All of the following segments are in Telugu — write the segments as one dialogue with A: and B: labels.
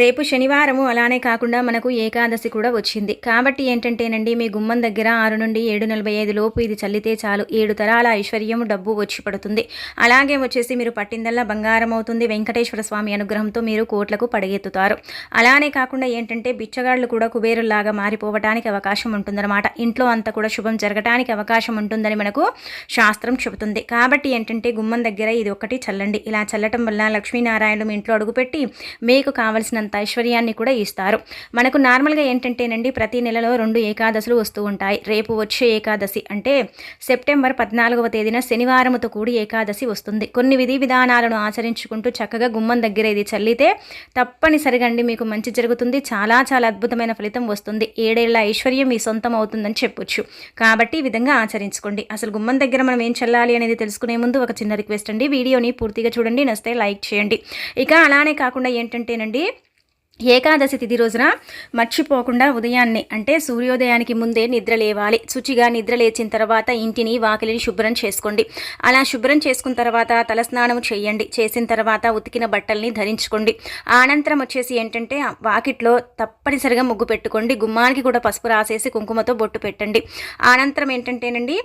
A: రేపు శనివారము అలానే కాకుండా మనకు ఏకాదశి కూడా వచ్చింది. కాబట్టి ఏంటంటేనండి మీ గుమ్మం దగ్గర ఆరు నుండి ఏడు నలభై ఐదు లోపు ఇది చల్లితే చాలు. ఏడు తరాల ఐశ్వర్యం డబ్బు వచ్చి పడుతుంది. అలాగే వచ్చేసి మీరు పట్టిందల్లా బంగారం అవుతుంది. వెంకటేశ్వర స్వామి అనుగ్రహంతో మీరు కోట్లకు పడగెత్తుతారు. అలానే కాకుండా ఏంటంటే బిచ్చగాళ్ళు కూడా కుబేరులాగా మారిపోవటానికి అవకాశం ఉంటుందన్నమాట. ఇంట్లో అంతా కూడా శుభం జరగటానికి అవకాశం ఉంటుందని మనకు శాస్త్రం చెబుతుంది. కాబట్టి ఏంటంటే గుమ్మం దగ్గర ఇది ఒకటి చల్లండి. ఇలా చల్లటం వల్ల లక్ష్మీనారాయణులు మీ ఇంట్లో అడుగుపెట్టి మీకు కావలసిన అంత ఐశ్వర్యాన్ని కూడా ఇస్తారు. మనకు నార్మల్గా ఏంటంటేనండి ప్రతి నెలలో రెండు ఏకాదశులు వస్తూ ఉంటాయి. రేపు వచ్చే ఏకాదశి అంటే సెప్టెంబర్ పద్నాలుగవ తేదీన శనివారముతో కూడి ఏకాదశి వస్తుంది. కొన్ని విధి విధానాలను ఆచరించుకుంటూ చక్కగా గుమ్మం దగ్గర ఇది చల్లితే తప్పనిసరిగా అండి మీకు మంచి జరుగుతుంది. చాలా చాలా అద్భుతమైన ఫలితం వస్తుంది. ఏడేళ్ళ ఐశ్వర్యం మీ సొంతం అవుతుందని చెప్పొచ్చు. కాబట్టి ఈ విధంగా ఆచరించుకోండి. అసలు గుమ్మం దగ్గర మనం ఏం చల్లాలి అనేది తెలుసుకునే ముందు ఒక చిన్న రిక్వెస్ట్ అండి. వీడియోని పూర్తిగా చూడండి. నస్తే లైక్ చేయండి. ఇక అలానే కాకుండా ఏంటంటేనండి ఏకాదశి తిథి రోజున మర్చిపోకుండా ఉదయాన్నే అంటే సూర్యోదయానికి ముందే నిద్ర లేవాలి. శుచిగా నిద్ర లేచిన తర్వాత ఇంటిని వాకిలిని శుభ్రం చేసుకోండి. అలా శుభ్రం చేసుకున్న తర్వాత తలస్నానం చేయండి. చేసిన తర్వాత ఉతికిన బట్టల్ని ధరించుకోండి. అనంతరం వచ్చేసి ఏంటంటే వాకిట్లో తప్పనిసరిగా ముగ్గు పెట్టుకోండి. గుమ్మానికి కూడా పసుపు రాసేసి కుంకుమతో బొట్టు పెట్టండి. అనంతరం ఏంటంటేనండి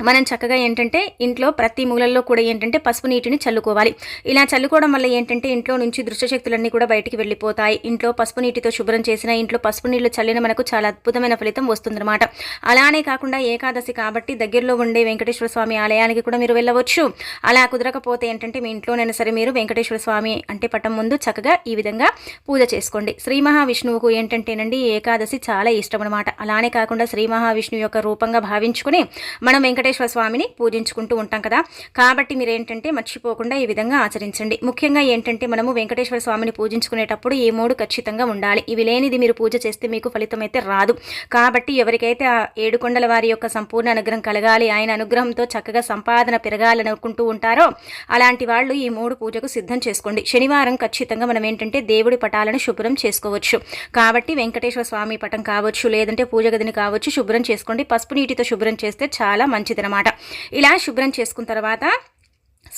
A: మనం చక్కగా ఏంటంటే ఇంట్లో ప్రతి మూలల్లో కూడా ఏంటంటే పసుపు నీటిని చల్లుకోవాలి. ఇలా చల్లుకోవడం వల్ల ఏంటంటే ఇంట్లో నుంచి దృశ్యశక్తులన్నీ కూడా బయటికి వెళ్ళిపోతాయి. ఇంట్లో పసుపు నీటితో శుభ్రం చేసిన ఇంట్లో పసుపు నీళ్ళు చల్లిన మనకు చాలా అద్భుతమైన ఫలితం వస్తుందన్నమాట. అలానే కాకుండా ఏకాదశి కాబట్టి దగ్గరలో ఉండే వెంకటేశ్వర స్వామి ఆలయానికి కూడా మీరు వెళ్ళవచ్చు. అలా కుదరకపోతే ఏంటంటే మీ ఇంట్లోనైనా సరే మీరు వెంకటేశ్వర స్వామి అంటే పటం ముందు చక్కగా ఈ విధంగా పూజ చేసుకోండి. శ్రీ మహావిష్ణువుకు ఏంటంటేనండి ఏకాదశి చాలా ఇష్టం అనమాట అలానే కాకుండా శ్రీ మహావిష్ణువు యొక్క రూపంగా భావించుకుని మనం వెంకట వెంకటేశ్వర స్వామిని పూజించుకుంటూ ఉంటాం కదా. కాబట్టి మీరు ఏంటంటే మర్చిపోకుండా ఈ విధంగా ఆచరించండి. ముఖ్యంగా ఏంటంటే మనము వెంకటేశ్వర స్వామిని పూజించుకునేటప్పుడు ఈ మూడు ఖచ్చితంగా ఉండాలి. ఇవి లేనిది మీరు పూజ చేస్తే మీకు ఫలితం అయితే రాదు. కాబట్టి ఎవరికైతే ఆ ఏడుకొండల వారి యొక్క సంపూర్ణ అనుగ్రహం కలగాలి ఆయన అనుగ్రహంతో చక్కగా సంపాదన పెరగాలనుకుంటూ ఉంటారో అలాంటి వాళ్ళు ఈ మూడు పూజకు సిద్ధం చేసుకోండి. శనివారం ఖచ్చితంగా మనం ఏంటంటే దేవుడి పటాలను శుభ్రం చేసుకోవచ్చు. కాబట్టి వెంకటేశ్వర స్వామి పటం కావచ్చు లేదంటే పూజ గదిని కావచ్చు శుభ్రం చేసుకోండి. పసుపు నీటితో శుభ్రం చేస్తే చాలా మంచిది. అనమాట ఇలా శుభ్రం చేసుకున్న తర్వాత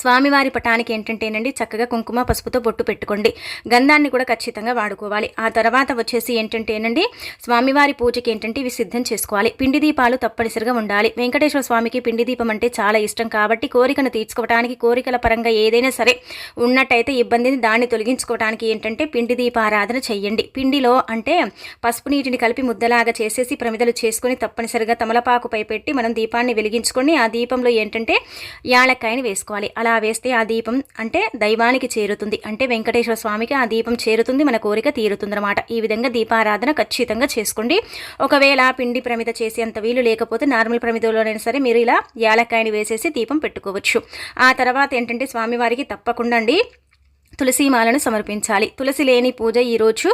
A: స్వామివారి పటానికి ఏంటంటేనండి చక్కగా కుంకుమ పసుపుతో బొట్టు పెట్టుకోండి. గంధాన్ని కూడా ఖచ్చితంగా వాడుకోవాలి. ఆ తర్వాత వచ్చేసి ఏంటంటేనండి స్వామివారి పూజకి ఏంటంటే ఇవి సిద్ధం చేసుకోవాలి. పిండి దీపాలు తప్పనిసరిగా ఉండాలి. వెంకటేశ్వర స్వామికి పిండి దీపం అంటే చాలా ఇష్టం కాబట్టి కోరికను తీర్చుకోవడానికి కోరికల పరంగా ఏదైనా సరే ఉన్నట్టయితే ఇబ్బందిని దాన్ని తొలగించుకోవడానికి ఏంటంటే పిండి దీపారాధన చెయ్యండి. పిండిలో అంటే పసుపు నీటిని కలిపి ముద్దలాగా చేసేసి ప్రమిదలు చేసుకొని తప్పనిసరిగా తమలపాకుపై పెట్టి మనం దీపాన్ని వెలిగించుకొని ఆ దీపంలో ఏంటంటే యాలక్కాయని వేసుకోవాలి. అలా అలా వేస్తే ఆ దీపం అంటే దైవానికి చేరుతుంది. అంటే వెంకటేశ్వర స్వామికి ఆ దీపం చేరుతుంది మన కోరిక తీరుతుందన్నమాట. ఈ విధంగా దీపారాధన ఖచ్చితంగా చేసుకోండి. ఒకవేళ పిండి ప్రమిద చేసేంత వీలు లేకపోతే నార్మల్ ప్రమిదలోనైనా సరే మీరు ఇలా యాలక్కాయని వేసేసి దీపం పెట్టుకోవచ్చు. ఆ తర్వాత ఏంటంటే స్వామివారికి తప్పకుండా అండి తులసిమాలను సమర్పించాలి. తులసి లేని పూజ ఈరోజు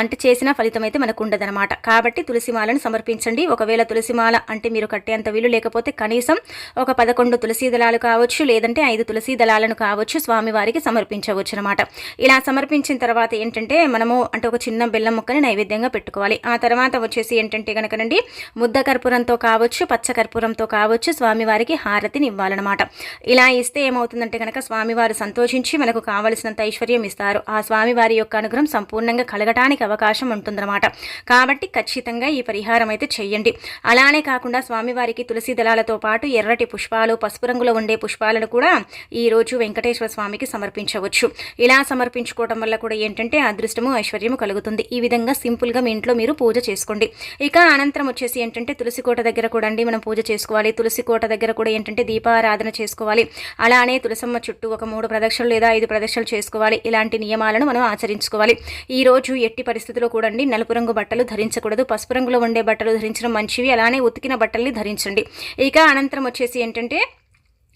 A: అంటే చేసిన ఫలితం అయితే మనకు ఉండదనమాట కాబట్టి తులసిమాలను సమర్పించండి. ఒకవేళ తులసిమాల అంటే మీరు కట్టేంత వీలు లేకపోతే కనీసం ఒక పదకొండు తులసి దళాలు కావచ్చు లేదంటే ఐదు తులసి దళాలను కావచ్చు స్వామివారికి సమర్పించవచ్చు అనమాట ఇలా సమర్పించిన తర్వాత ఏంటంటే మనము అంటే ఒక చిన్న బెల్లం ముక్కని నైవేద్యంగా పెట్టుకోవాలి. ఆ తర్వాత వచ్చేసి ఏంటంటే కనుకనండి ముద్ద కర్పూరంతో కావచ్చు పచ్చ కర్పూరంతో కావచ్చు స్వామివారికి హారతిని ఇవ్వాలన్నమాట. ఇలా ఇస్తే ఏమవుతుందంటే కనుక స్వామివారు సంతోషించి మనకు కావలసిన కావలసినంత ఐశ్వర్యం ఇస్తారు. ఆ స్వామి వారి యొక్క అనుగ్రహం సంపూర్ణంగా కలగటానికి అవకాశం ఉంటుందన్నమాట. కాబట్టి ఖచ్చితంగా ఈ పరిహారం అయితే చెయ్యండి అలానే కాకుండా స్వామివారికి తులసి దళాలతో పాటు ఎర్రటి పుష్పాలు పసుపు రంగులో ఉండే పుష్పాలను కూడా ఈ రోజు వెంకటేశ్వర స్వామికి సమర్పించవచ్చు. ఇలా సమర్పించుకోవడం వల్ల కూడా ఏంటంటే అదృష్టము ఐశ్వర్యము కలుగుతుంది. ఈ విధంగా సింపుల్గా మీ ఇంట్లో మీరు పూజ చేసుకోండి. ఇక అనంతరం వచ్చేసి ఏంటంటే తులసి కోట దగ్గర కూడా అండి మనం పూజ చేసుకోవాలి. తులసి కోట దగ్గర కూడా ఏంటంటే దీపారాధన చేసుకోవాలి. అలానే తులసమ్మ చుట్టూ ఒక మూడు ప్రదక్షిణలు లేదా ఐదు ప్రదక్షిణలు చేసుకోవాలి. ఇలాంటి నియమాలను మనం ఆచరించుకోవాలి. ఈ రోజు ఎట్టి పరిస్థితుల్లో కూడా నలుపు రంగు బట్టలు ధరించకూడదు. పసుపు రంగులో ఉండే బట్టలు ధరించడం మంచివి. అలానే ఉతికిన బట్టల్ని ధరించండి. ఇక అనంతరం వచ్చేసి ఏంటంటే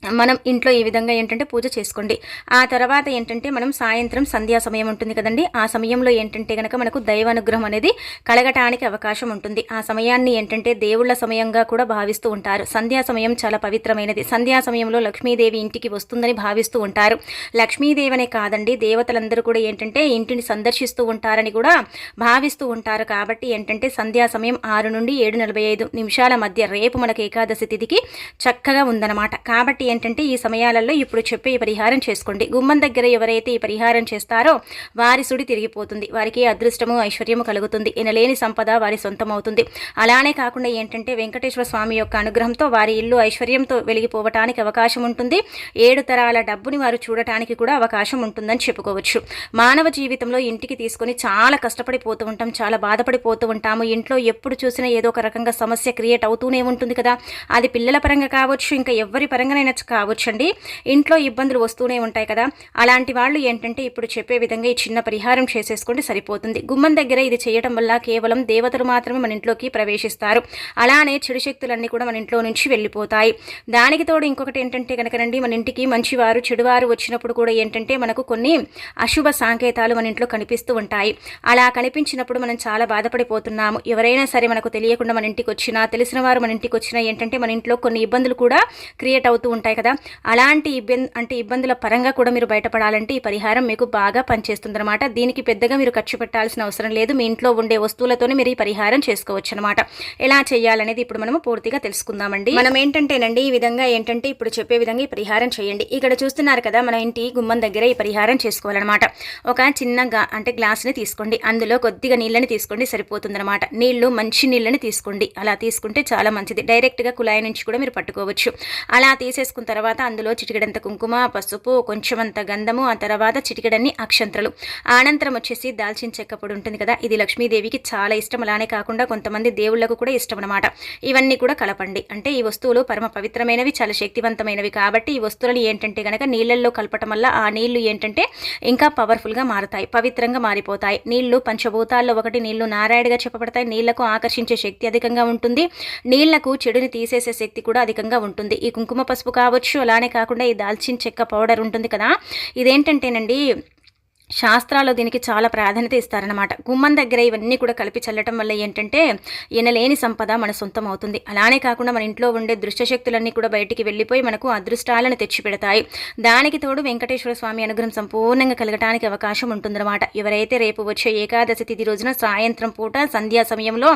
A: మనం ఇంట్లో ఈ విధంగా ఏంటంటే పూజ చేసుకోండి. ఆ తర్వాత ఏంటంటే మనం సాయంత్రం సంధ్యా సమయం ఉంటుంది కదండి. ఆ సమయంలో ఏంటంటే కనుక మనకు దైవ అనుగ్రహం అనేది కలగటానికి అవకాశం ఉంటుంది. ఆ సమయాన్ని ఏంటంటే దేవుళ్ళ సమయంగా కూడా భావిస్తూ ఉంటారు. సంధ్యా సమయం చాలా పవిత్రమైనది. సంధ్యా సమయంలో లక్ష్మీదేవి ఇంటికి వస్తుందని భావిస్తూ ఉంటారు. లక్ష్మీదేవనే కాదండి దేవతలందరూ కూడా ఏంటంటే ఇంటిని సందర్శిస్తూ ఉంటారని కూడా భావిస్తూ ఉంటారు. కాబట్టి ఏంటంటే సంధ్యా సమయం ఆరు నుండి ఏడు నలభై ఐదు నిమిషాల మధ్య రేపు మనకు ఏకాదశి తిథికి చక్కగా ఉందన్నమాట. కాబట్టి ఏంటంటే ఈ సమయాలలో ఇప్పుడు చెప్పే ఈ పరిహారం చేసుకోండి. గుమ్మం దగ్గర ఎవరైతే ఈ పరిహారం చేస్తారో వారి సుడి తిరిగిపోతుంది. వారికి అదృష్టము ఐశ్వర్యము కలుగుతుంది. ఎనలేని సంపద వారి సొంతం అవుతుంది అలానే కాకుండా ఏంటంటే వెంకటేశ్వర స్వామి యొక్క అనుగ్రహంతో వారి ఇల్లు ఐశ్వర్యంతో వెలిగిపోవటానికి అవకాశం ఉంటుంది. ఏడు తరాల డబ్బుని వారు చూడటానికి కూడా అవకాశం ఉంటుందని చెప్పుకోవచ్చు. మానవ జీవితంలో ఇంటికి తీసుకొని చాలా కష్టపడిపోతూ ఉంటాం చాలా బాధపడిపోతూ ఉంటాము. ఇంట్లో ఎప్పుడు చూసినా ఏదో ఒక రకంగా సమస్య క్రియేట్ అవుతూనే ఉంటుంది కదా. అది పిల్లల పరంగా కావచ్చు ఇంకా ఎవరి పరంగానైనా కావచ్చండి. ఇంట్లో ఇబ్బందులు వస్తూనే ఉంటాయి కదా. అలాంటి వాళ్ళు ఏంటంటే ఇప్పుడు చెప్పే విధంగా ఈ చిన్న పరిహారం చేసేసుకుంటే సరిపోతుంది. గుమ్మం దగ్గర ఇది చేయడం వల్ల కేవలం దేవతలు మాత్రమే మన ఇంట్లోకి ప్రవేశిస్తారు. అలానే చెడు శక్తులన్నీ కూడా మన ఇంట్లో నుంచి వెళ్ళిపోతాయి. దానికి తోడు ఇంకొకటి ఏంటంటే కనుకనండి మన ఇంటికి మంచివారు చెడువారు వచ్చినప్పుడు కూడా ఏంటంటే మనకు కొన్ని అశుభ సాంకేతాలు మన ఇంట్లో కనిపిస్తూ ఉంటాయి. అలా కనిపించినప్పుడు మనం చాలా బాధపడిపోతున్నాము. ఎవరైనా సరే మనకు తెలియకుండా మన ఇంటికి వచ్చినా తెలిసిన వారు మన ఇంటికి వచ్చినా ఏంటంటే మన ఇంట్లో కొన్ని ఇబ్బందులు కూడా క్రియేట్ అవుతూ ఉంటాయి. కదా. అలాంటి ఇబ్బంది అంటే ఇబ్బందుల పరంగా కూడా మీరు బయటపడాలంటే ఈ పరిహారం మీకు బాగా పనిచేస్తుందన్నమాట. దీనికి పెద్దగా మీరు ఖర్చు పెట్టాల్సిన అవసరం లేదు. మీ ఇంట్లో ఉండే వస్తువులతోనే మీరు ఈ పరిహారం చేసుకోవచ్చు అనమాట ఎలా చేయాలనేది ఇప్పుడు మనము పూర్తిగా తెలుసుకుందామండి. మనం ఏంటంటేనండి ఈ విధంగా ఏంటంటే ఇప్పుడు చెప్పే విధంగా ఈ పరిహారం చేయండి. ఇక్కడ చూస్తున్నారు కదా మన ఇంటి గుమ్మం దగ్గర ఈ పరిహారం చేసుకోవాలన్నమాట. ఒక చిన్న అంటే గ్లాస్ని తీసుకోండి. అందులో కొద్దిగా నీళ్ళని తీసుకోండి సరిపోతుందన్నమాట. నీళ్ళు మంచి నీళ్ళని తీసుకోండి. అలా తీసుకుంటే చాలా మంచిది. డైరెక్ట్గా కుళాయి నుంచి కూడా మీరు పట్టుకోవచ్చు. అలా తీసేసుకున్న తర్వాత అందులో చిటికెడంత కుంకుమ పసుపు కొంచెమంత గంధము ఆ తర్వాత చిటికెడన్ని అక్షంత్రలు అనంతరం వచ్చేసి దాల్చిన చెక్క పొడి ఉంటుంది కదా ఇది లక్ష్మీదేవికి చాలా ఇష్టం. అలానే కాకుండా కొంతమంది దేవుళ్ళకు కూడా ఇష్టం అనమాట ఇవన్నీ కూడా కలపండి. అంటే ఈ వస్తువులు పరమ పవిత్రమైనవి చాలా శక్తివంతమైనవి కాబట్టి ఈ వస్తువులను ఏంటంటే కనుక నీళ్ళల్లో కలపటం వల్ల ఆ నీళ్ళు ఏంటంటే ఇంకా పవర్ఫుల్గా మారుతాయి పవిత్రంగా మారిపోతాయి. నీళ్ళు పంచభూతాల్లో ఒకటి నీళ్ళు నారాయణగా చెప్పబడతాయి. నీళ్ళకు ఆకర్షించే శక్తి అధికంగా ఉంటుంది. నీళ్ళకు చెడుని తీసేసే శక్తి కూడా అధికంగా ఉంటుంది. ఈ కుంకుమ పసుపు కావచ్చు అలానే కాకుండా ఈ దాల్చిన చెక్క పౌడర్ ఉంటుంది కదా. ఇదేంటంటేనండి శాస్త్రాల్లో దీనికి చాలా ప్రాధాన్యత ఇస్తారనమాట గుమ్మం దగ్గర ఇవన్నీ కూడా కలిపి చల్లటం వల్ల ఏంటంటే ఎనలేని సంపద మన సొంతం అవుతుంది. అలానే కాకుండా మన ఇంట్లో ఉండే దృశ్యశక్తులన్నీ కూడా బయటికి వెళ్ళిపోయి మనకు అదృష్టాలను తెచ్చిపెడతాయి. దానికి తోడు వెంకటేశ్వర స్వామి అనుగ్రహం సంపూర్ణంగా కలగటానికి అవకాశం ఉంటుందన్నమాట. ఎవరైతే రేపు వచ్చే ఏకాదశి తిథి రోజున సాయంత్రం పూట సంధ్యా సమయంలో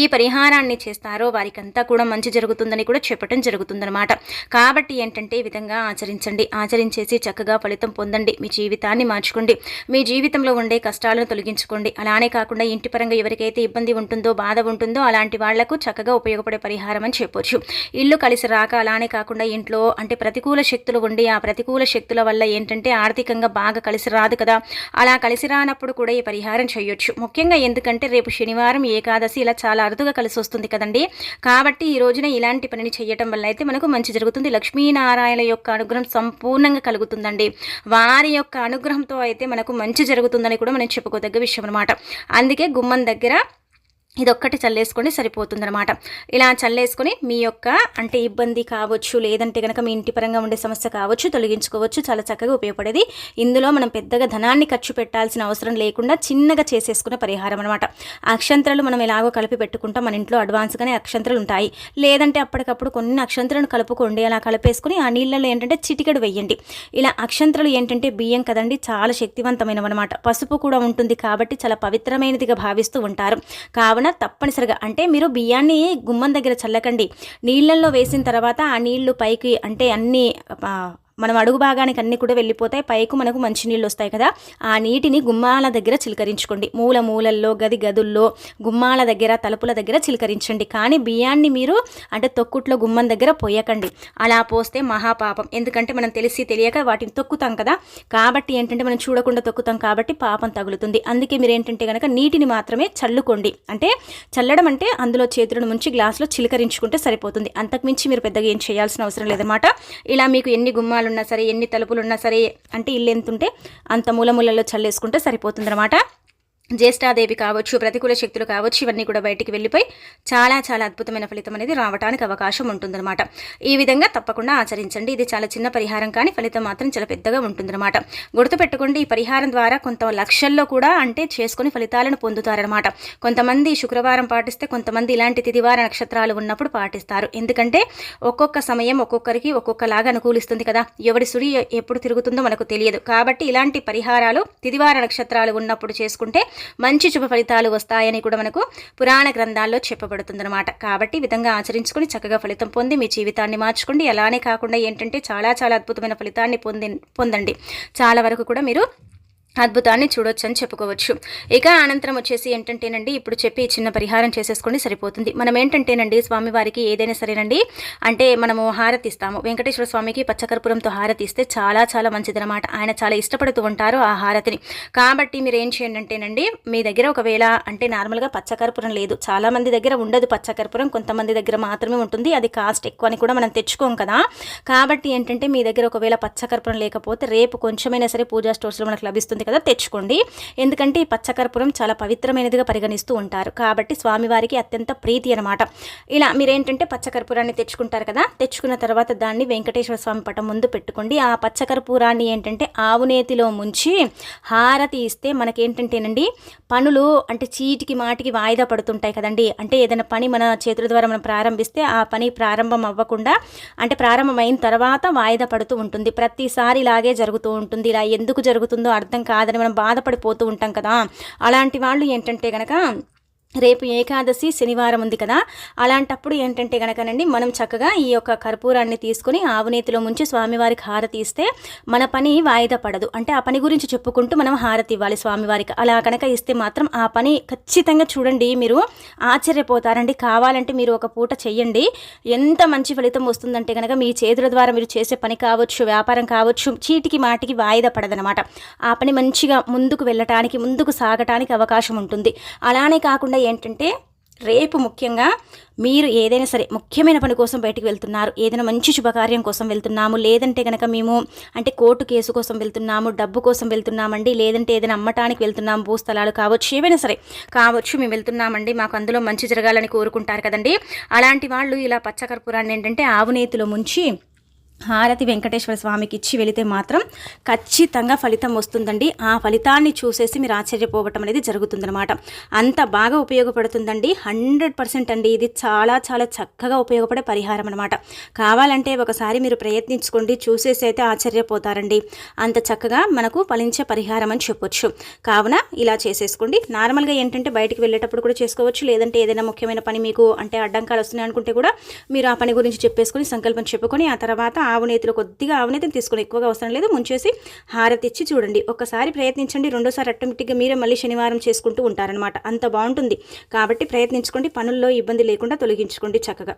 A: ఈ పరిహారాన్ని చేస్తారో వారికంతా కూడా మంచి జరుగుతుందని కూడా చెప్పడం జరుగుతుందన్నమాట. కాబట్టి ఏంటంటే ఈ విధంగా ఆచరించండి. ఆచరించేసి చక్కగా ఫలితం పొందండి. మీ జీవితాన్ని మార్చుకోండి. మీ జీవితంలో ఉండే కష్టాలను తొలగించుకోండి. అలానే కాకుండా ఇంటి పరంగా ఎవరికైతే ఇబ్బంది ఉంటుందో బాధ ఉంటుందో అలాంటి వాళ్ళకు చక్కగా ఉపయోగపడే పరిహారం అని చెప్పొచ్చు. ఇల్లు కలిసి రాక అలానే కాకుండా ఇంట్లో అంటే ప్రతికూల శక్తులు ఉండి ఆ ప్రతికూల శక్తుల వల్ల ఏంటంటే ఆర్థికంగా బాగా కలిసి రాదు కదా. అలా కలిసి రానప్పుడు కూడా ఈ పరిహారం చేయొచ్చు. ముఖ్యంగా ఎందుకంటే రేపు శనివారం ఏకాదశి ఇలా చాలా అరుదుగా కలిసి వస్తుంది కదండి. కాబట్టి ఈ రోజున ఇలాంటి పనిని చేయటం వల్ల అయితే మనకు మంచి జరుగుతుంది. లక్ష్మీనారాయణ యొక్క అనుగ్రహం సంపూర్ణంగా కలుగుతుందండి. వారి యొక్క అనుగ్రహంతో అయితే మనకు మనకు మంచి జరుగుతుందని కూడా మనం చెప్పుకోదగ్గ విషయం అనమాట అందుకే గుమ్మం దగ్గర ఇదొక్కటి చల్లేసుకొని సరిపోతుందనమాట ఇలా చల్లేసుకొని మీ యొక్క అంటే ఇబ్బంది కావచ్చు లేదంటే కనుక మీ ఇంటి పరంగా ఉండే సమస్య కావచ్చు తొలగించుకోవచ్చు చాలా చక్కగా ఉపయోగపడేది. ఇందులో మనం పెద్దగా ధనాన్ని ఖర్చు పెట్టాల్సిన అవసరం లేకుండా చిన్నగా చేసేసుకునే పరిహారం అనమాట అక్షంతరాలు మనం ఎలాగో కలిపి పెట్టుకుంటాం మన ఇంట్లో అడ్వాన్స్గానే అక్షంతరాలు ఉంటాయి. లేదంటే అప్పటికప్పుడు కొన్ని అక్షంతరాలను కలుపుకోండి అలా కలిపేసుకుని ఆ నీళ్ళలో ఏంటంటే చిటికెడు వెయ్యండి ఇలా అక్షంతరాలు ఏంటంటే బియ్యం కదండి చాలా శక్తివంతమైనవన్నమాట. పసుపు కూడా ఉంటుంది కాబట్టి చాలా పవిత్రమైనదిగా భావిస్తూ ఉంటారు. కావున తప్పనిసరిగా. అంటే మీరు బియ్యాన్ని గుమ్మం దగ్గర చల్లకండి. నీళ్ళల్లో వేసిన తర్వాత ఆ నీళ్ళు పైకి అంటే అన్ని మనం అడుగు భాగానికి అన్ని కూడా వెళ్ళిపోతాయి. పైకు మనకు మంచి నీళ్ళు వస్తాయి కదా. ఆ నీటిని గుమ్మాల దగ్గర చిలకరించుకోండి. మూల మూలల్లో గది గదుల్లో గుమ్మాల దగ్గర తలుపుల దగ్గర చిలకరించండి. కానీ బియ్యాన్ని మీరు అంటే తొక్కుట్లో గుమ్మం దగ్గర పోయకండి. అలా పోస్తే మహాపాపం. ఎందుకంటే మనం తెలిసి తెలియక వాటిని తొక్కుతాం కదా. కాబట్టి ఏంటంటే మనం చూడకుండా తొక్కుతాం కాబట్టి పాపం తగులుతుంది. అందుకే మీరు ఏంటంటే కనుక నీటిని మాత్రమే చల్లుకోండి. అంటే చల్లడం అంటే అందులో చేతులను ముంచి గ్లాసులో చిలకరించుకుంటే సరిపోతుంది. అంతకుమించి మీరు పెద్దగా ఏం చేయాల్సిన అవసరం లేదన్నమాట. ఇలా మీకు ఎన్ని గుమ్మాలు ఉన్నా సరే ఎన్ని తలుపులు ఉన్నా సరే అంటే ఇల్లు ఎంత ఉంటే అంత మూలమూలలో చల్లేసుకుంటే సరిపోతుందన్నమాట. జ్యేష్ఠాదేవి కావచ్చు ప్రతికూల శక్తులు కావచ్చు ఇవన్నీ కూడా బయటికి వెళ్ళిపోయి చాలా చాలా అద్భుతమైన ఫలితం అనేది రావడానికి అవకాశం ఉంటుందన్నమాట. ఈ విధంగా తప్పకుండా ఆచరించండి. ఇది చాలా చిన్న పరిహారం కానీ ఫలితం మాత్రం చాలా పెద్దగా ఉంటుందన్నమాట. గుర్తుపెట్టుకోండి ఈ పరిహారం ద్వారా కొంత లక్షల్లో కూడా అంటే చేసుకుని ఫలితాలను పొందుతారనమాట కొంతమంది శుక్రవారం పాటిస్తే కొంతమంది ఇలాంటి తిదివార నక్షత్రాలు ఉన్నప్పుడు పాటిస్తారు. ఎందుకంటే ఒక్కొక్క సమయం ఒక్కొక్కరికి ఒక్కొక్కలాగా అనుకూలిస్తుంది కదా. ఎవడి సుడి ఎప్పుడు తిరుగుతుందో మనకు తెలియదు. కాబట్టి ఇలాంటి పరిహారాలు తిదివార నక్షత్రాలు ఉన్నప్పుడు చేసుకుంటే మంచి శుభ ఫలితాలు వస్తాయని కూడా మనకు పురాణ గ్రంథాల్లో చెప్పబడుతుందన్నమాట. కాబట్టి విధంగా ఆచరించుకొని చక్కగా ఫలితం పొంది మీ జీవితాన్ని మార్చుకోండి. అలానే కాకుండా ఏంటంటే చాలా చాలా అద్భుతమైన ఫలితాన్ని పొంది పొందండి. చాలా వరకు కూడా మీరు అద్భుతాన్ని చూడొచ్చు అని చెప్పుకోవచ్చు. ఇక అనంతరం వచ్చేసి ఏంటంటేనండి ఇప్పుడు చెప్పి చిన్న పరిహారం చేసేసుకోండి సరిపోతుంది. మనం ఏంటంటేనండి స్వామివారికి ఏదైనా సరేనండి అంటే మనము హారతి ఇస్తాము వెంకటేశ్వర స్వామికి పచ్చకర్పూరంతో హారతి ఇస్తే చాలా చాలా మంచిదనమాట ఆయన చాలా ఇష్టపడుతూ ఉంటారు ఆ హారతిని. కాబట్టి మీరు ఏం చేయండి అంటేనండి మీ దగ్గర ఒకవేళ అంటే నార్మల్గా పచ్చకర్పూరం లేదు. చాలా మంది దగ్గర ఉండదు పచ్చకర్పూరం. కొంతమంది దగ్గర మాత్రమే ఉంటుంది. అది కాస్ట్ ఎక్కువ అని కూడా మనం తెచ్చుకోం కదా. కాబట్టి ఏంటంటే మీ దగ్గర ఒకవేళ పచ్చకర్పూరం లేకపోతే రేపు కొంచెమైనా సరే పూజా స్టోర్స్లో మనకు లభిస్తుంది కదా తెచ్చుకోండి. ఎందుకంటే ఈ పచ్చకర్పూరం చాలా పవిత్రమైనదిగా పరిగణిస్తూ ఉంటారు. కాబట్టి స్వామివారికి అత్యంత ప్రీతి అనమాట ఇలా మీరేంటంటే పచ్చకర్పూరాన్ని తెచ్చుకుంటారు కదా తెచ్చుకున్న తర్వాత దాన్ని వెంకటేశ్వర స్వామి పటం ముందు పెట్టుకోండి. ఆ పచ్చకర్పూరాన్ని ఏంటంటే ఆవునేతిలో ముంచి హారతి ఇస్తే మనకేంటంటేనండి పనులు అంటే చీటికి మాటికి వాయిదా పడుతుంటాయి కదండి. అంటే ఏదైనా పని మన చేతుల ద్వారా మనం ప్రారంభిస్తే ఆ పని ప్రారంభం అవ్వకుండా అంటే ప్రారంభమైన తర్వాత వాయిదా పడుతూ ఉంటుంది. ప్రతిసారి ఇలాగే జరుగుతూ ఉంటుంది. ఇలా ఎందుకు జరుగుతుందో అర్థం కాదని మనం బాధపడిపోతూ ఉంటాం కదా. అలాంటి వాళ్ళు ఏంటంటే కనుక రేపు ఏకాదశి శనివారం ఉంది కదా. అలాంటప్పుడు ఏంటంటే కనుకనండి మనం చక్కగా ఈ యొక్క కర్పూరాన్ని తీసుకుని ఆవునేతిలో ముంచి స్వామివారికి హారతి ఇస్తే మన పని వాయిదా పడదు. అంటే ఆ పని గురించి చెప్పుకుంటూ మనం హారతి ఇవ్వాలి స్వామివారికి. అలా కనుక ఇస్తే మాత్రం ఆ పని ఖచ్చితంగా చూడండి మీరు ఆశ్చర్యపోతారండి. కావాలంటే మీరు ఒక పూట చెయ్యండి. ఎంత మంచి ఫలితం వస్తుందంటే కనుక మీ చేతుల ద్వారా మీరు చేసే పని కావచ్చు వ్యాపారం కావచ్చు చీటికి మాటికి వాయిదా పడదనమాట ఆ పని మంచిగా ముందుకు వెళ్ళటానికి ముందుకు సాగటానికి అవకాశం ఉంటుంది. అలానే కాకుండా ఏంటంటే రేపు ముఖ్యంగా మీరు ఏదైనా సరే ముఖ్యమైన పని కోసం బయటికి వెళ్తున్నారు ఏదైనా మంచి శుభకార్యం కోసం వెళ్తున్నాము లేదంటే కనుక మేము అంటే కోర్టు కేసు కోసం వెళ్తున్నాము డబ్బు కోసం వెళ్తున్నామండి లేదంటే ఏదైనా అమ్మటానికి వెళ్తున్నాము భూస్థలాలు కావచ్చు ఏవైనా సరే కావచ్చు మేము వెళ్తున్నామండి మాకు అందులో మంచి జరగాలని కోరుకుంటారు కదండి. అలాంటి వాళ్ళు ఇలా పచ్చకర్పూరాన్ని ఏంటంటే ఆవునేతిలో ముంచి హారతి వెంకటేశ్వర స్వామికి ఇచ్చి వెళితే మాత్రం ఖచ్చితంగా ఫలితం వస్తుందండి. ఆ ఫలితాన్ని చూసేసి మీరు ఆశ్చర్యపోవటం అనేది జరుగుతుందనమాట అంత బాగా ఉపయోగపడుతుందండి. హండ్రెడ్ పర్సెంట్ అండి. ఇది చాలా చాలా చక్కగా ఉపయోగపడే పరిహారం అనమాట కావాలంటే ఒకసారి మీరు ప్రయత్నించుకోండి. చూసేసి అయితే ఆశ్చర్యపోతారండి. అంత చక్కగా మనకు ఫలించే పరిహారం అని చెప్పొచ్చు. కావున ఇలా చేసేసుకోండి. నార్మల్గా ఏంటంటే బయటికి వెళ్ళేటప్పుడు కూడా చేసుకోవచ్చు. లేదంటే ఏదైనా ముఖ్యమైన పని మీకు అంటే అడ్డంకాలు వస్తున్నాయి అనుకుంటే కూడా మీరు ఆ పని గురించి చెప్పేసుకొని సంకల్పం చెప్పుకొని ఆ తర్వాత ఆవునేతిలో కొద్దిగా ఆవునేతిని తీసుకుని ఎక్కువగా అవసరం లేదు. ముంచేసి హారతి ఇచ్చి చూడండి. ఒకసారి ప్రయత్నించండి. రెండోసారి ఆటోమేటిక్గా మీరే మళ్ళీ శనివారం చేసుకుంటూ ఉంటారనమాట అంత బాగుంటుంది. కాబట్టి ప్రయత్నించుకోండి. పనుల్లో ఇబ్బంది లేకుండా తొలగించుకోండి చక్కగా.